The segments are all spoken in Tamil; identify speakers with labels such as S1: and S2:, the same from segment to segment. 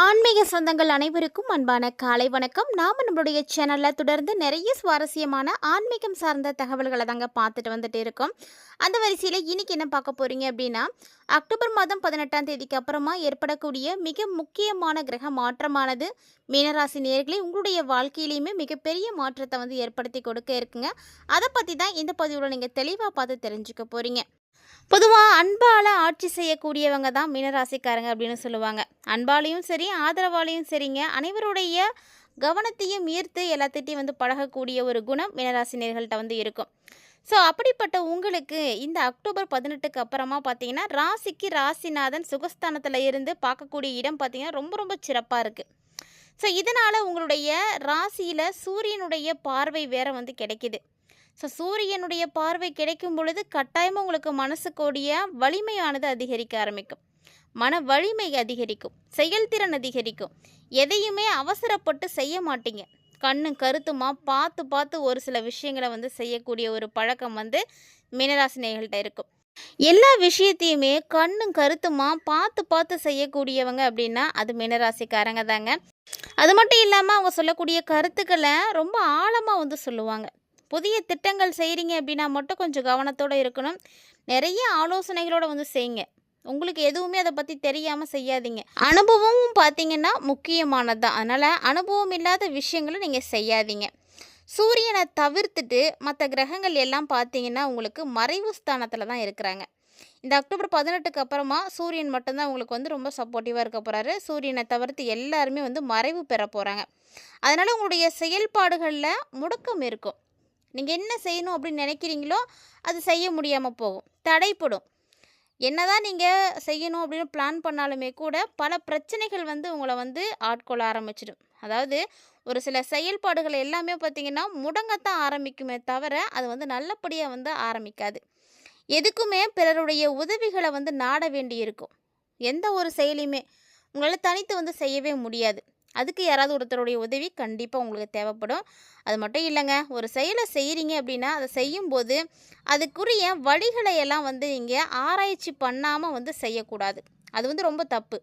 S1: ஆன்மீக சொந்தங்கள் அனைவருக்கும் அன்பான காலை வணக்கம். நாம் நம்மளுடைய சேனலில் தொடர்ந்து நிறைய சுவாரஸ்யமான ஆன்மீகம் சார்ந்த தகவல்களை தாங்க பார்த்துட்டு வந்துட்டு இருக்கோம். அந்த வரிசையில் இன்னைக்கு என்ன பார்க்க போகிறீங்க அப்படின்னா அக்டோபர் மாதம் பதினெட்டாம் தேதிக்கு அப்புறமா ஏற்படக்கூடிய மிக முக்கியமான கிரக மாற்றமானது மீனராசி நேர்களை உங்களுடைய வாழ்க்கையிலையுமே மிகப்பெரிய மாற்றத்தை வந்து ஏற்படுத்தி கொடுக்க இருக்குங்க. அதை பற்றி தான் இந்த பதிவில் நீங்கள் தெளிவாக பார்த்து தெரிஞ்சுக்க போகிறீங்க பொதுவாக அன்பால் ஆட்சி செய்யக்கூடியவங்க தான் மீனராசிக்காரங்க அப்படின்னு சொல்லுவாங்க. அன்பாலையும் சரி ஆதரவாலையும் சரிங்க. அனைவருடைய கவனத்தையும் ஈர்த்து எல்லாத்திட்டையும் வந்து பழகக்கூடிய ஒரு குணம் மீனராசினியர்கள்ட்ட வந்து இருக்கும். ஸோ அப்படிப்பட்ட உங்களுக்கு இந்த அக்டோபர் பதினெட்டுக்கு அப்புறமா பார்த்தீங்கன்னா ராசிக்கு ராசிநாதன் சுகஸ்தானத்தில் இருந்து பார்க்கக்கூடிய இடம் பார்த்தீங்கன்னா ரொம்ப ரொம்ப சிறப்பாக இருக்குது ஸோ இதனால் உங்களுடைய ராசியில் சூரியனுடைய பார்வை வேற வந்து கிடைக்கிது. ஸோ சூரியனுடைய பார்வை கிடைக்கும் பொழுது கட்டாயமாக உங்களுக்கு மனசுக்கூடிய வலிமையானது அதிகரிக்க ஆரம்பிக்கும். மன வலிமை அதிகரிக்கும். செயல்திறன் அதிகரிக்கும். எதையுமே அவசரப்பட்டு செய்ய மாட்டீங்க. கண்ணு கருத்துமா பார்த்து பார்த்து ஒரு சில விஷயங்களை வந்து செய்யக்கூடிய ஒரு பழக்கம் வந்து மீனராசினியர்கள்ட்ட இருக்கும். எல்லா விஷயத்தையுமே கண்ணும் கருத்துமா பார்த்து பார்த்து செய்யக்கூடியவங்க அப்படின்னா அது மீனராசிக்காரங்க தாங்க. அது மட்டும் இல்லாமல் அவங்க சொல்லக்கூடிய கருத்துக்களை ரொம்ப ஆழமாக வந்து சொல்லுவாங்க. புதிய திட்டங்கள் செய்கிறீங்க அப்படின்னா மட்டும் கொஞ்சம் கவனத்தோடு இருக்கணும். நிறைய ஆலோசனைகளோடு வந்து செய்யுங்க உங்களுக்கு எதுவுமே அதை பற்றி தெரியாமல் செய்யாதீங்க. அனுபவமும் பார்த்தீங்கன்னா முக்கியமானது. தான் அதனால் அனுபவம் இல்லாத விஷயங்களை நீங்கள் செய்யாதீங்க. சூரியனை தவிர்த்துட்டு மற்ற கிரகங்கள் எல்லாம் பார்த்தீங்கன்னா உங்களுக்கு மறைவு ஸ்தானத்தில் தான் இருக்கிறாங்க. இந்த அக்டோபர் பதினெட்டுக்கு அப்புறமா சூரியன் மட்டும்தான் உங்களுக்கு வந்து ரொம்ப சப்போர்ட்டிவாக இருக்க போகிறாரு சூரியனை தவிர்த்து எல்லாருமே வந்து மறைவு பெற போகிறாங்க அதனால் உங்களுடைய செயல்பாடுகளில் முடக்கம் இருக்கும். நீங்கள் என்ன செய்யணும் அப்படின்னு நினைக்கிறீங்களோ அது செய்ய முடியாமல் போகும். தடைப்படும். என்னதான் நீங்கள் செய்யணும் அப்படின்னு பிளான் பண்ணாலுமே கூட பல பிரச்சனைகள் வந்து உங்களை வந்து ஆட்கொள்ள ஆரம்பிச்சிடும். அதாவது ஒரு சில செயல்பாடுகள் எல்லாமே பார்த்திங்கன்னா முடங்கத்தான் ஆரம்பிக்குமே தவிர அது வந்து நல்லபடியாக வந்து ஆரம்பிக்காது. எதுக்குமே பிறருடைய உதவிகளை வந்து நாட வேண்டி இருக்கும் எந்த ஒரு செயலையுமே உங்களால் தனித்து வந்து செய்யவே முடியாது. அதுக்கு யாராவது ஒருத்தருடைய உதவி கண்டிப்பாக உங்களுக்கு தேவைப்படும். அது மட்டும் இல்லைங்க ஒரு செயலை செய்கிறீங்க அப்படின்னா அதை செய்யும்போது அதுக்குரிய வழிகளை எல்லாம் வந்து நீங்கள் ஆராய்ச்சி பண்ணாமல் வந்து செய்யக்கூடாது. அது வந்து ரொம்ப தப்பு.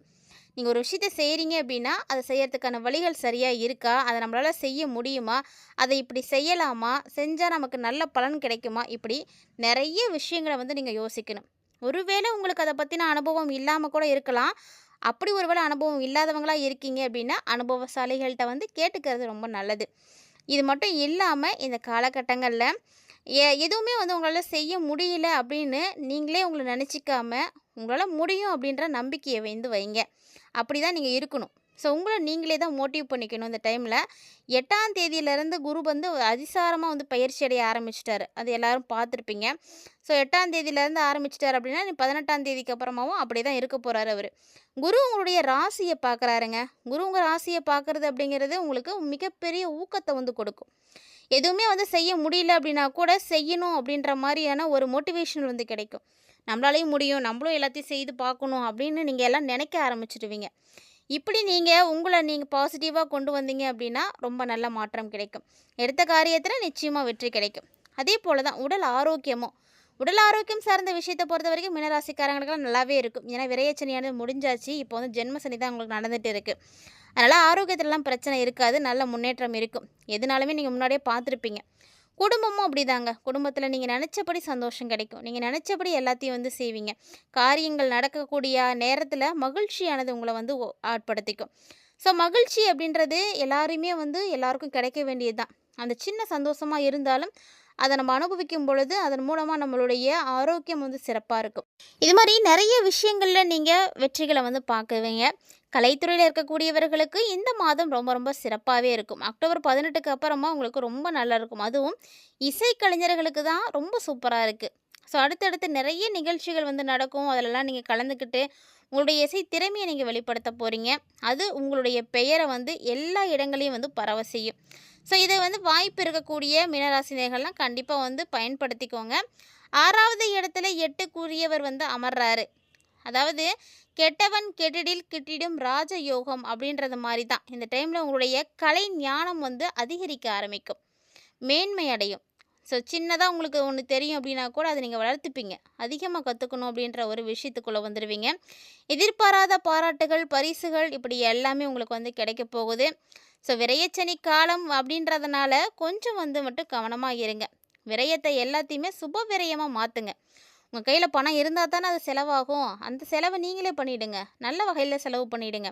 S1: நீங்கள் ஒரு விஷயத்தை செய்கிறீங்க அப்படின்னா அதை செய்யறதுக்கான வழிகள் சரியாக இருக்கா? அதை நம்மளால் செய்ய முடியுமா? அதை இப்படி செய்யலாமா? செஞ்சால் நமக்கு நல்ல பலன் கிடைக்குமா? இப்படி நிறைய விஷயங்களை வந்து நீங்கள் யோசிக்கணும். ஒருவேளை உங்களுக்கு அதை பற்றின அனுபவம் இல்லாமல் கூட இருக்கலாம். அப்படி ஒருவேளை அனுபவம் இல்லாதவங்களாக இருக்கீங்க அப்படின்னா அனுபவசாலிகள்கிட்ட வந்து கேட்டுக்கிறது ரொம்ப நல்லது. இது மட்டும் இல்லாமல் இந்த காலகட்டங்களில் எ எதுவுமே வந்து உங்களால் செய்ய முடியல அப்படின்னு நீங்களே உங்களை நினச்சிக்காம உங்களால் முடியும் அப்படின்ற நம்பிக்கையை வந்து வைங்க. அப்படி தான் நீங்கள் இருக்கணும். ஸோ உங்களை நீங்களே தான் மோட்டிவ் பண்ணிக்கணும் இந்த டைமில் எட்டாம் தேதியிலேருந்து குரு வந்து அதிசாரமாக வந்து பயிற்சி அடைய ஆரம்பிச்சிட்டாரு. அது எல்லாரும் பார்த்துருப்பீங்க. ஸோ எட்டாம் தேதியிலேருந்து ஆரம்பிச்சிட்டார் அப்படின்னா நீ பதினெட்டாம் தேதிக்கு அப்புறமாவும் அப்படி தான் இருக்க போகிறாரு அவர். குரு உங்களுடைய ராசியை பார்க்குறாருங்க. குரு உங்கள் ராசியை பார்க்குறது அப்படிங்கிறது உங்களுக்கு மிகப்பெரிய ஊக்கத்தை வந்து கொடுக்கும். எதுவுமே வந்து செய்ய முடியல அப்படின்னா கூட செய்யணும் அப்படின்ற மாதிரியான ஒரு மோட்டிவேஷன் வந்து கிடைக்கும். நம்மளாலையும் முடியும். நம்மளும் எல்லாத்தையும் செய்து பார்க்கணும் அப்படின்னு நீங்கள் எல்லாம் நினைக்க ஆரம்பிச்சிடுவீங்க. இப்படி நீங்கள் உங்களை நீங்கள் பாசிட்டிவாக கொண்டு வந்தீங்க அப்படின்னா ரொம்ப நல்ல மாற்றம் கிடைக்கும். எடுத்த காரியத்தில் நிச்சயமாக வெற்றி கிடைக்கும். அதே போல் தான் உடல் ஆரோக்கியமும். உடல் ஆரோக்கியம் சார்ந்த விஷயத்தை பொறுத்த வரைக்கும் மினராசிக்காரங்களுக்குலாம் நல்லாவே இருக்கும். ஏன்னா விரையச்சனியானது முடிஞ்சாச்சு. இப்போ வந்து ஜென்மசனி தான் உங்களுக்கு நடந்துகிட்டு இருக்குது அதனால் ஆரோக்கியத்திலலாம் பிரச்சனை இருக்காது. நல்ல முன்னேற்றம் இருக்கும். எதுனாலுமே நீங்கள் முன்னாடியே பார்த்துருப்பீங்க. குடும்பமும் அப்படிதாங்க. குடும்பத்தில் நீங்கள் நினச்சபடி சந்தோஷம் கிடைக்கும். நீங்கள் நினச்சபடி எல்லாத்தையும் வந்து செய்வீங்க. காரியங்கள் நடக்கக்கூடிய நேரத்தில் மகிழ்ச்சியானது உங்களை வந்து ஆட்படுத்திக்கும். ஸோ மகிழ்ச்சி அப்படின்றது எல்லாருமே வந்து எல்லாருக்கும் கிடைக்க வேண்டியது தான் அந்த சின்ன சந்தோஷமாக இருந்தாலும் அதை நம்ம அனுபவிக்கும் பொழுது அதன் மூலமாக நம்மளுடைய ஆரோக்கியம் வந்து சிறப்பாக இருக்கும். இது மாதிரி நிறைய விஷயங்களில் நீங்கள் வெற்றிகளை வந்து பார்க்குவீங்க. கலைத்துறையில் இருக்கக்கூடியவர்களுக்கு இந்த மாதம் ரொம்ப ரொம்ப சிறப்பாகவே இருக்கும். அக்டோபர் பதினெட்டுக்கு அப்புறமா உங்களுக்கு ரொம்ப நல்லா இருக்கும். அதுவும் இசைக்கலைஞர்களுக்கு தான் ரொம்ப சூப்பராக இருக்குது ஸோ அடுத்தடுத்து நிறைய நிகழ்ச்சிகள் வந்து நடக்கும். அதிலெல்லாம் நீங்கள் கலந்துக்கிட்டு உங்களுடைய இசை திறமையை நீங்கள் வெளிப்படுத்த போகிறீங்க அது உங்களுடைய பெயரை வந்து எல்லா இடங்களையும் வந்து பரவ செய்யும். ஸோ இதை வந்து வாய்ப்பு இருக்கக்கூடிய மீனராசினியர்கள்லாம் கண்டிப்பாக வந்து பயன்படுத்திக்கோங்க. ஆறாவது இடத்துல எட்டுக்குரியவர் வந்து அமர்றாரு. அதாவது கெட்டவன் கெட்டிடில் கிட்டிடும் ராஜயோகம் அப்படின்றது மாதிரி தான் இந்த டைமில் உங்களுடைய கலை ஞானம் வந்து அதிகரிக்க ஆரம்பிக்கும். மேன்மை அடையும். ஸோ சின்னதாக உங்களுக்கு ஒன்று தெரியும் அப்படின்னா கூட அதை நீங்கள் வளர்த்துப்பீங்க. அதிகமாக கற்றுக்கணும் அப்படின்ற ஒரு விஷயத்துக்குள்ளே வந்துடுவீங்க எதிர்பாராத பாராட்டுகள் பரிசுகள் இப்படி எல்லாமே உங்களுக்கு வந்து கிடைக்க போகுது. ஸோ விரையச்சனி காலம் அப்படின்றதுனால கொஞ்சம் வந்து மட்டும் கவனமாக இருங்க. விரயத்தை எல்லாத்தையுமே சுப விரயமாக மாற்றுங்க உங்கள் கையில் பணம் இருந்தால் தானே அது செலவாகும். அந்த செலவை நீங்களே பண்ணிவிடுங்க நல்ல வகையில் செலவு பண்ணிவிடுங்க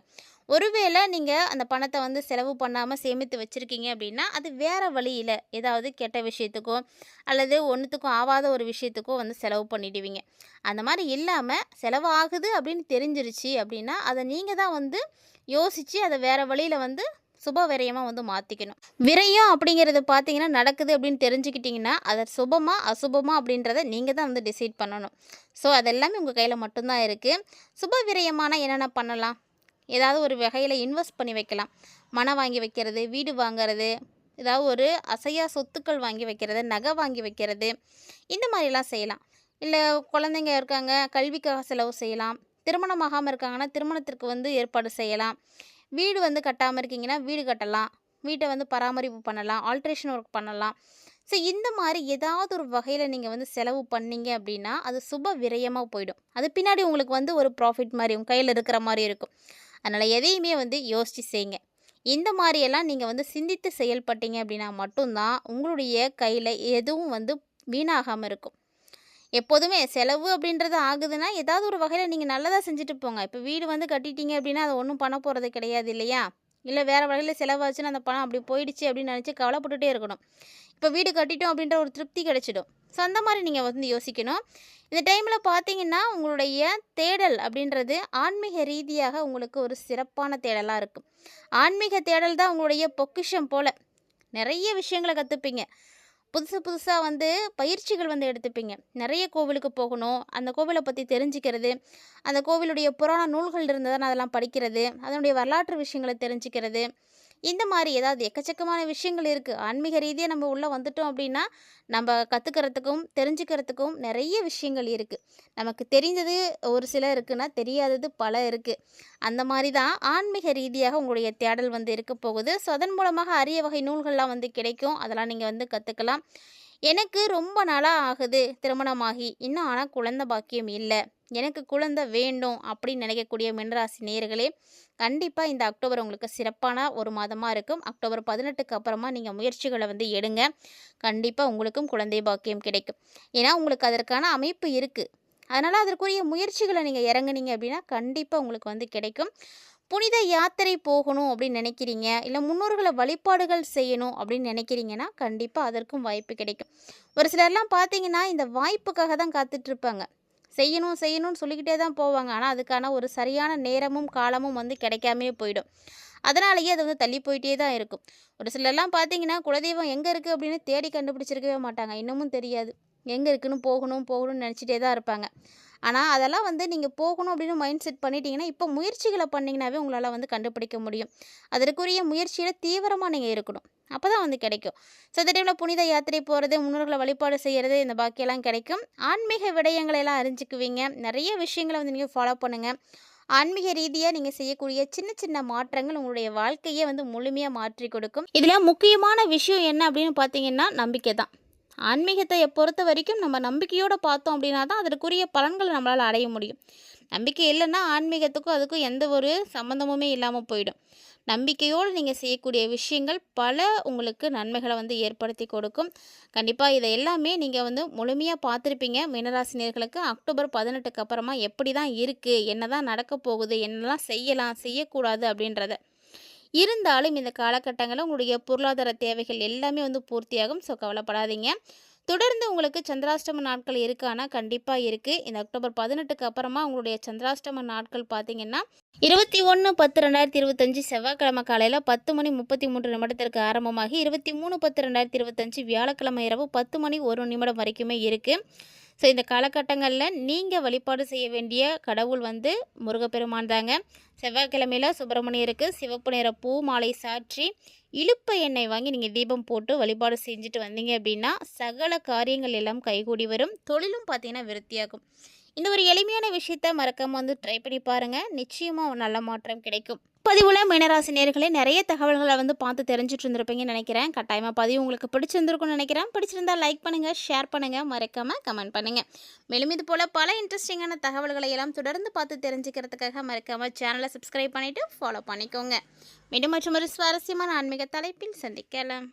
S1: ஒருவேளை நீங்கள் அந்த பணத்தை வந்து செலவு பண்ணாமல் சேமித்து வச்சுருக்கீங்க அப்படின்னா அது வேறு வழியில் ஏதாவது கெட்ட விஷயத்துக்கோ அல்லது ஒன்றுத்துக்கும் ஆகாத ஒரு விஷயத்துக்கோ வந்து செலவு பண்ணிடுவீங்க. அந்த மாதிரி இல்லாமல் செலவு ஆகுது அப்படின்னு தெரிஞ்சிருச்சு அப்படின்னா அதை நீங்கள் தான் வந்து யோசித்து அதை வேறு வழியில் வந்து சுப விரயமாக வந்து மாற்றிக்கணும் விரயம் அப்படிங்கிறது பார்த்தீங்கன்னா நடக்குது அப்படின்னு தெரிஞ்சுக்கிட்டிங்கன்னா அதை சுபமாக அசுபமாக அப்படின்றத நீங்கள் தான் வந்து டிசைட் பண்ணணும். ஸோ அதெல்லாமே உங்கள் கையில் மட்டும்தான் இருக்குது சுப விரயமான என்னென்ன பண்ணலாம்? ஏதாவது ஒரு வகையில் இன்வெஸ்ட் பண்ணி வைக்கலாம். மனம் வாங்கி வைக்கிறது வீடு வாங்குறது ஏதாவது ஒரு அசையா சொத்துக்கள் வாங்கி வைக்கிறது நகை வாங்கி வைக்கிறது இந்த மாதிரிலாம் செய்யலாம். இல்லை குழந்தைங்க இருக்காங்க கல்விக்காக செலவு செய்யலாம். திருமணம் ஆகாமல் இருக்காங்கன்னா திருமணத்திற்கு வந்து ஏற்பாடு செய்யலாம். வீடு வந்து கட்டாமல் இருக்கீங்கன்னா வீடு கட்டலாம். வீட்டை வந்து பராமரிப்பு பண்ணலாம். ஆல்ட்ரேஷன் ஒர்க் பண்ணலாம். ஸோ இந்த மாதிரி ஏதாவது ஒரு வகையில் நீங்கள் வந்து செலவு பண்ணீங்க அப்படின்னா அது சுப விரயமாக போயிடும். அது பின்னாடி உங்களுக்கு வந்து ஒரு ப்ராஃபிட் மாதிரி உங்கள் கையில் இருக்கிற மாதிரி இருக்கும். அதனால் எதையுமே வந்து யோசித்து செய்யுங்க. இந்த மாதிரியெல்லாம் நீங்கள் வந்து சிந்தித்து செயல்பட்டீங்க அப்படின்னா மட்டும்தான் உங்களுடைய கையில் எதுவும் வந்து வீணாகாமல் இருக்கும். எப்போதுமே செலவு அப்படின்றது ஆகுதுன்னா ஏதாவது ஒரு வகையில் நீங்கள் நல்லதாக செஞ்சுட்டு போங்க. இப்போ வீடு வந்து கட்டிட்டீங்க அப்படின்னா அதை ஒன்றும் பண்ண போகிறது கிடையாது இல்லையா? இல்லை வேறு வகையில் செலவாச்சுன்னா அந்த பணம் அப்படி போயிடுச்சு அப்படின்னு நினச்சி கவலைப்பட்டுட்டே இருக்கணும். இப்போ வீடு கட்டிட்டோம் அப்படின்ற ஒரு திருப்தி கிடைச்சிடும். ஸோ அந்த மாதிரி நீங்கள் வந்து யோசிக்கணும். இந்த டைமில் பார்த்தீங்கன்னா உங்களுடைய தேடல் அப்படின்றது ஆன்மீக ரீதியாக உங்களுக்கு ஒரு சிறப்பான தேடலாக இருக்கும். ஆன்மீக தேடல் தான் உங்களுடைய பொக்கிஷம் போல். நிறைய விஷயங்களை கற்றுப்பீங்க புதுசு புதுசாக வந்து பயிற்சிகள் வந்து எடுத்துப்பீங்க. நிறைய கோவிலுக்கு போகணும். அந்த கோவிலை பற்றி தெரிஞ்சுக்கிறது அந்த கோவிலுடைய புராண நூல்கள் இருந்ததுன்னு அதெல்லாம் படிக்கிறது அதனுடைய வரலாற்று விஷயங்களை தெரிஞ்சுக்கிறது இந்த மாதிரி ஏதாவது எக்கச்சக்கமான விஷயங்கள் இருக்குது ஆன்மீக ரீதியாக நம்ம உள்ளே வந்துட்டோம் அப்படின்னா நம்ம கற்றுக்கிறதுக்கும் தெரிஞ்சுக்கிறதுக்கும் நிறைய விஷயங்கள் இருக்குது நமக்கு தெரிந்தது ஒரு சில இருக்குன்னா தெரியாதது பல இருக்குது அந்த மாதிரி தான் ஆன்மீக ரீதியாக உங்களுடைய தேடல் வந்து இருக்க போகுது. ஸோ அதன் மூலமாக அரிய வகை நூல்கள்லாம் வந்து கிடைக்கும். அதெல்லாம் நீங்கள் வந்து கற்றுக்கலாம் எனக்கு ரொம்ப நாளாக ஆகுது திருமணமாகி. இன்னும் ஆனால் குழந்தை பாக்கியம் இல்லை. எனக்கு குழந்தை வேண்டும் அப்படின்னு நினைக்கக்கூடிய மின்ராசி நேர்களே கண்டிப்பாக இந்த அக்டோபர் உங்களுக்கு சிறப்பான ஒரு மாதமாக இருக்கும். அக்டோபர் பதினெட்டுக்கு அப்புறமா நீங்கள் முயற்சிகளை வந்து எடுங்க. கண்டிப்பாக உங்களுக்கும் குழந்தை பாக்கியம் கிடைக்கும். ஏன்னா உங்களுக்கு அதற்கான அமைப்பு இருக்குது அதனால் அதற்குரிய முயற்சிகளை நீங்கள் இறங்குனீங்க அப்படின்னா கண்டிப்பாக உங்களுக்கு வந்து கிடைக்கும். புனித யாத்திரை போகணும் அப்படின்னு நினைக்கிறீங்க? இல்லை முன்னோர்களை வழிபாடுகள் செய்யணும் அப்படின்னு நினைக்கிறீங்கன்னா கண்டிப்பாக அதற்கும் வாய்ப்பு கிடைக்கும். ஒரு சிலர்லாம் பார்த்தீங்கன்னா இந்த வாய்ப்புக்காக தான் காத்துட்ருப்பாங்க. செய்யணும் செய்யணும்னு சொல்லிக்கிட்டே தான் போவாங்க. ஆனால் அதுக்கான ஒரு சரியான நேரமும் காலமும் வந்து கிடைக்காமே போயிடும். அதனாலேயே அது வந்து தள்ளி போயிட்டே தான் இருக்கும். ஒரு சிலர்லாம் பார்த்தீங்கன்னா குலதெய்வம் எங்கே இருக்குது அப்படின்னு தேடி கண்டுபிடிச்சிருக்கவே மாட்டாங்க. இன்னமும் தெரியாது. எங்கே இருக்குன்னு போகணும் போகணும்னு நினச்சிட்டே தான் இருப்பாங்க. ஆனால் அதெல்லாம் வந்து நீங்கள் போகணும் அப்படின்னு மைண்ட் செட் பண்ணிட்டீங்கன்னா இப்போ முயற்சிகளை பண்ணிங்கனாவே உங்களால் வந்து கண்டுபிடிக்க முடியும். அதற்குரிய முயற்சியில் தீவிரமாக நீங்கள் இருக்கணும். அப்போ தான் வந்து கிடைக்கும். ஸோ இந்த டைமில் புனித யாத்திரை போகிறது முன்னோர்களை வழிபாடு செய்கிறது இந்த பாக்கியெல்லாம் கிடைக்கும். ஆன்மீக விடயங்களை எல்லாம் அறிஞ்சிக்குவீங்க. நிறைய விஷயங்களை வந்து நீங்கள் ஃபாலோ பண்ணுங்கள் ஆன்மீக ரீதியாக நீங்கள் செய்யக்கூடிய சின்ன சின்ன மாற்றங்கள் உங்களுடைய வாழ்க்கையை வந்து முழுமையாக மாற்றி கொடுக்கும். இதில் முக்கியமான விஷயம் என்ன அப்படின்னு பார்த்தீங்கன்னா நம்பிக்கை தான். ஆன்மீகத்தை பொறுத்த வரைக்கும் நம்ம நம்பிக்கையோடு பார்த்தோம் அப்படின்னா தான் அதற்குரிய பலன்களை நம்மளால் அடைய முடியும். நம்பிக்கை இல்லைன்னா ஆன்மீகத்துக்கும் அதுக்கும் எந்த ஒரு சம்மந்தமுமே இல்லாமல் போயிடும். நம்பிக்கையோடு நீங்கள் செய்யக்கூடிய விஷயங்கள் பல உங்களுக்கு நன்மைகளை வந்து ஏற்படுத்தி கொடுக்கும். கண்டிப்பாக இதை எல்லாமே நீங்கள் வந்து முழுமையாக பார்த்துருப்பீங்க. மீனராசினியர்களுக்கு அக்டோபர் பதினெட்டுக்கு அப்புறமா எப்படி தான் இருக்குது என்ன தான் நடக்க போகுது? என்னெல்லாம் செய்யலாம்? செய்யக்கூடாது அப்படின்றத இருந்தாலும் இந்த காலகட்டங்களில் உங்களுடைய பொருளாதார தேவைகள் எல்லாமே வந்து பூர்த்தியாகும். ஸோ கவலைப்படாதீங்க. தொடர்ந்து உங்களுக்கு சந்திராஷ்டம நாட்கள் இருக்கானா கண்டிப்பாக இருக்குது இந்த அக்டோபர் பதினெட்டுக்கு அப்புறமா உங்களுடைய சந்திராஷ்டம நாட்கள் பார்த்தீங்கன்னா இருபத்தி ஒன்று பத்து ரெண்டாயிரத்தி இருபத்தஞ்சி செவ்வாய்க்கிழமை காலையில் பத்து மணி முப்பத்தி மூன்று நிமிடத்திற்கு ஆரம்பமாகி இருபத்தி மூணு பத்து ரெண்டாயிரத்தி இருபத்தஞ்சி வியாழக்கிழமை இரவு பத்து மணி ஒரு நிமிடம் வரைக்குமே இருக்குது ஸோ இந்த காலகட்டங்களில் நீங்கள் வழிபாடு செய்ய வேண்டிய கடவுள் வந்து முருகப்பெருமான் தாங்க. செவ்வாய்க்கிழமையில் சுப்பிரமணியருக்கு சிவப்பு நிற பூ மாலை சாற்றி இழுப்ப எண்ணெய் வாங்கி நீங்கள் தீபம் போட்டு வழிபாடு செஞ்சுட்டு வந்தீங்க அப்படின்னா சகல காரியங்கள் எல்லாம் கைகூடி வரும். தொழிலும் பார்த்தீங்கன்னா விருத்தியாகும். இந்த ஒரு எளிமையான விஷயத்த மறக்காம வந்து ட்ரை பண்ணி பாருங்கள் நிச்சயமாக ஒரு நல்ல மாற்றம் கிடைக்கும். பதிவுல மீனராசி நிறைய தகவல்களை வந்து பார்த்து தெரிஞ்சுட்டு இருந்திருப்பீங்கன்னு நினைக்கிறேன். கட்டாயமாக பதிவு உங்களுக்கு பிடிச்சிருந்துருக்கும்னு நினைக்கிறேன். பிடிச்சிருந்தா லைக் பண்ணுங்கள் ஷேர் பண்ணுங்கள் மறக்காமல் கமெண்ட் பண்ணுங்கள் மேலும் இது போல் பல இன்ட்ரெஸ்டிங்கான தகவல்களை எல்லாம் தொடர்ந்து பார்த்து தெரிஞ்சுக்கிறதுக்காக மறக்காமல் சேனலை சப்ஸ்கிரைப் பண்ணிவிட்டு ஃபாலோ பண்ணிக்கோங்க. மீண்டும் மற்றும் ஒரு சுவாரஸ்யமான ஆன்மீக தலைப்பில் சந்திக்கலாம்.